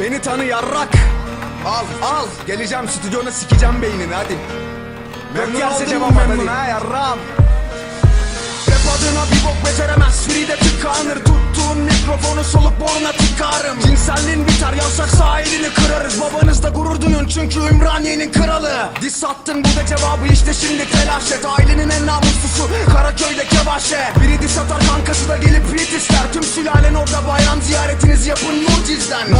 Beni tanı yarrak. Al al. Geleceğim stüdyona sikeceğim beynini hadi. Memnun mu hadi. memnun ha yarram. Rap adına bir bok beceremez Free de tıkanır Tuttuğun mikrofonu solup boruna tıkarım Cinselliğin biter yavşak sahilini kırarız Babanızda gurur duyun çünkü Ümraniye'nin kralı Diss attın bu da cevabı işte şimdi telaş et Ailenin en namuslusu Karaköy'de kevaşe Biri diss atar kankası da gelip beat ister Tüm sülalen orada bayram ziyaretinizi yapın mucizden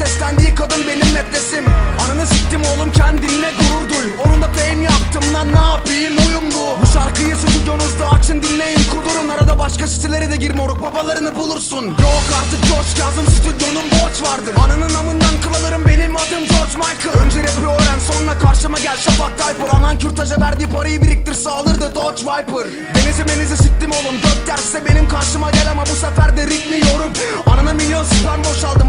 seslendiği kadın benim nefresim Ananı siktim oğlum kendinle gurur duy. Onun da fame yaptım lan ne yapayım uyum bu. Şarkıyı stüdyonuzda açın dinleyin kudurun Arada başka sitelere de gir moruk babalarını bulursun. Yok artık coş yazım stüdyonun borç vardır. Ananın amından kıl benim adım George Michael. Önce rapi öğren sonra karşıma gel. Şafak Tayfur Anan kürtaja verdiği parayı biriktir sağlardı Dodge Viper. Denizi menizi siktim oğlum dört derse benim karşıma gel ama bu sefer de ritmiyorum Anana milyon sperm boşaldım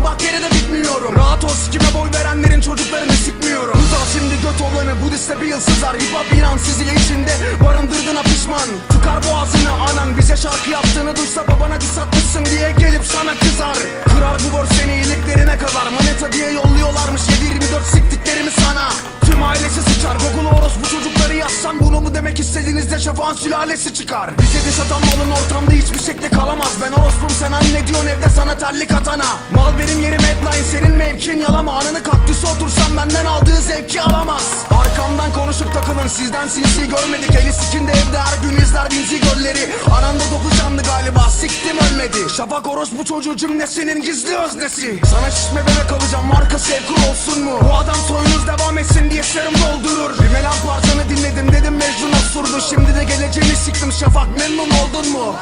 çocuklarını sikmiyorum Tutal şimdi göt olanı bu liste bir yıl sızar. Hip hop inan sizi içinde. Barındırdığına pişman. Tıkar boğazını anan. Bize şarkı yaptığını duysa babana diss atmışsın diye gelip sana kızar mu demek istediğinizde şafağın sülalesi çıkar. Bize de satan malın ortamda hiçbir şekilde kalamaz. Ben orospum sen anne diyorsun evde sana terlik atana. Mal benim yerim headline senin mevkin yalama. Anını kaktüse otursan benden aldığı zevki alamaz. Arkamdan konuşup takılın sizden sinsi görmedik. Eli sikinde evde her gün izler binzi gölleri. Ananda dokuz canlı galiba siktim ölmedi. Şafak orospu çocuğu cümlesinin gizli öznesi. Sana şişme bebek alacağım marka sevkur olsun mu? Bu adam soyunuz devam etsin diye serum doldurur. Bir melan parçanı dinledim dedim Osurdu Şimdi de geleceğini siktim. Şafak memnun oldun mu?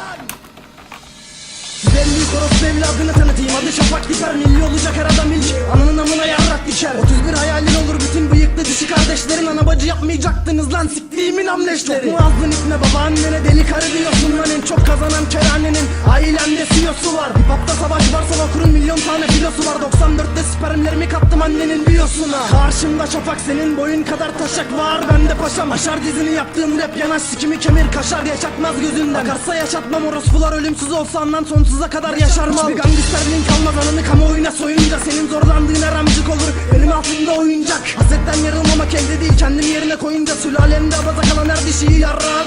Ben büyük orospu evladını tanıtayım. Adı Şafak Diper milli olacak her adam ilk. Ananın amına yarrak düşer 31 hayalin olur bütün bıyıklı dişi kardeşlerin Ana bacı yapmayacaktınız lan. Siktiğimin amleşleri. Çok mu azdın ipne babaannene deli karı diyorsun lan. En çok kazanan kerhanenin. Ailende milyon tane filosu var. 94'te spermlerimi kattım annenin biyosuna. Karşımda Şafak senin boyun kadar taşak var. Bende paşam. Aşar dizini yaptığım rap yanaş sikimi kemir kaşar yaşatmaz gözünden. Bakarsa yaşatmam orospular ölümsüz olsa andan sonsuza kadar yaşar mal gangsterliğin kalmaz ananı kamuoyuna soyunca. Senin zorlandığın her amcık olur. Benim altımda oyuncak. Hasretten yarılmamak elde değil kendimi yerine koyunca. Sülalemde abaza kalan her dişiyi yarrağa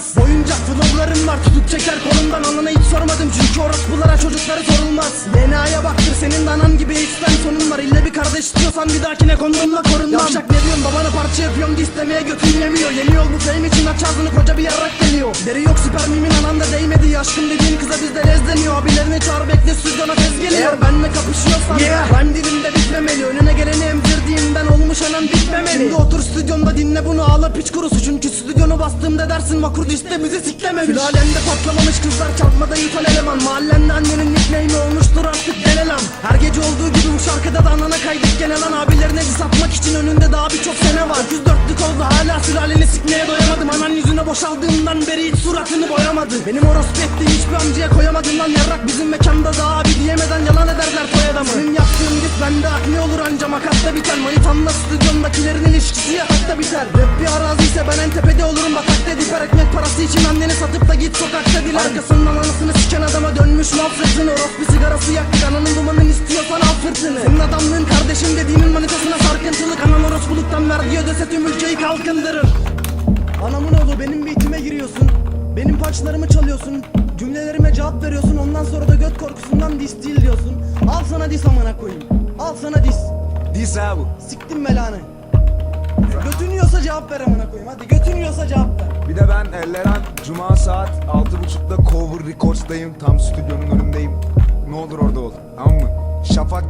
doyuracağız Boyuncak flowlarım var tutup çeker kolumdan. Anana hiç sormadım çünkü orospulara çocukları sorulmaz. DNA'ya baktır senin de anan gibi X'ten sonun var. İlle bir kardeş istiyorsan bir dahakine kondomla korunmam. Yavşak ne diyorsun? Babana parça yapıyorum istemeye götün yemiyor. Yeni yol bu fame için aç ağzını koca bir yarrak geliyor. Deri yok spermimin anan da değmedi. Aşkım dediğin kıza bizde lez deniyor. Abilerini çağır bekle stüdyona tez geliyor. Eğer benle kapışıyorsan Rhyme dilimde bitmemeli. Önüne geleni emzirdiğimden olmuş anan bitmemeli. Şimdi otur stüdyonda dinle bunu ağla piç kurusu bastığımda dersin vakur liste bizi siklememiş Sülalemde patlamamış kızlar çarpmada ithal eleman. Mahallende annenin nickname'i olmuştur artık denelam Her gece olduğu gibi bu şarkıda da anana kaydık gene lan Abilerine diss atmak için önünde daha birçok sene var. 904'lük oldu hala sülaleni sikmeye doyamadım Anan yüzüne boşaldığımdan beri hiç suratını boyamadı. Benim orospu ettiğim hiçbir amcaya koyamadım lan yarrak. Bizim mekanda daha abi diyemeden yalan ederler soy adamı. Senin yaptığın git bende akne olur anca makasta biter. Manitanla stüdyondakilerin ilişkisi yatakta biter. Rap bir arazi ise ben en tepede olurum batakta diper. Ekmek parası için anneni satıp da git sokakta dil Arkasından anasını siken adama dönmüş sırtını Orospu sigarası yaktık ananın dumanını istiyorsan al fırtını. Senin adamlığın kardeşim dediğinin manitasına sarkıntılık. Anan orospuluktan verdiği ödese tüm ülkeyi kalkındırır Benim parçalarımı çalıyorsun Cümlelerime cevap veriyorsun Ondan sonra da göt korkusundan dis diyorsun. Al sana dis amına koyayım Al sana dis. Diss ha bu. Siktim belanı. Götün yiyorsa cevap ver amına koyayım Hadi götün yiyorsa cevap ver. Bir de ben Elleren Cuma saat 6.30'da Cover Records'dayım Tam stüdyonun önündeyim. Ne olur orada ol Tamam mı? Şafak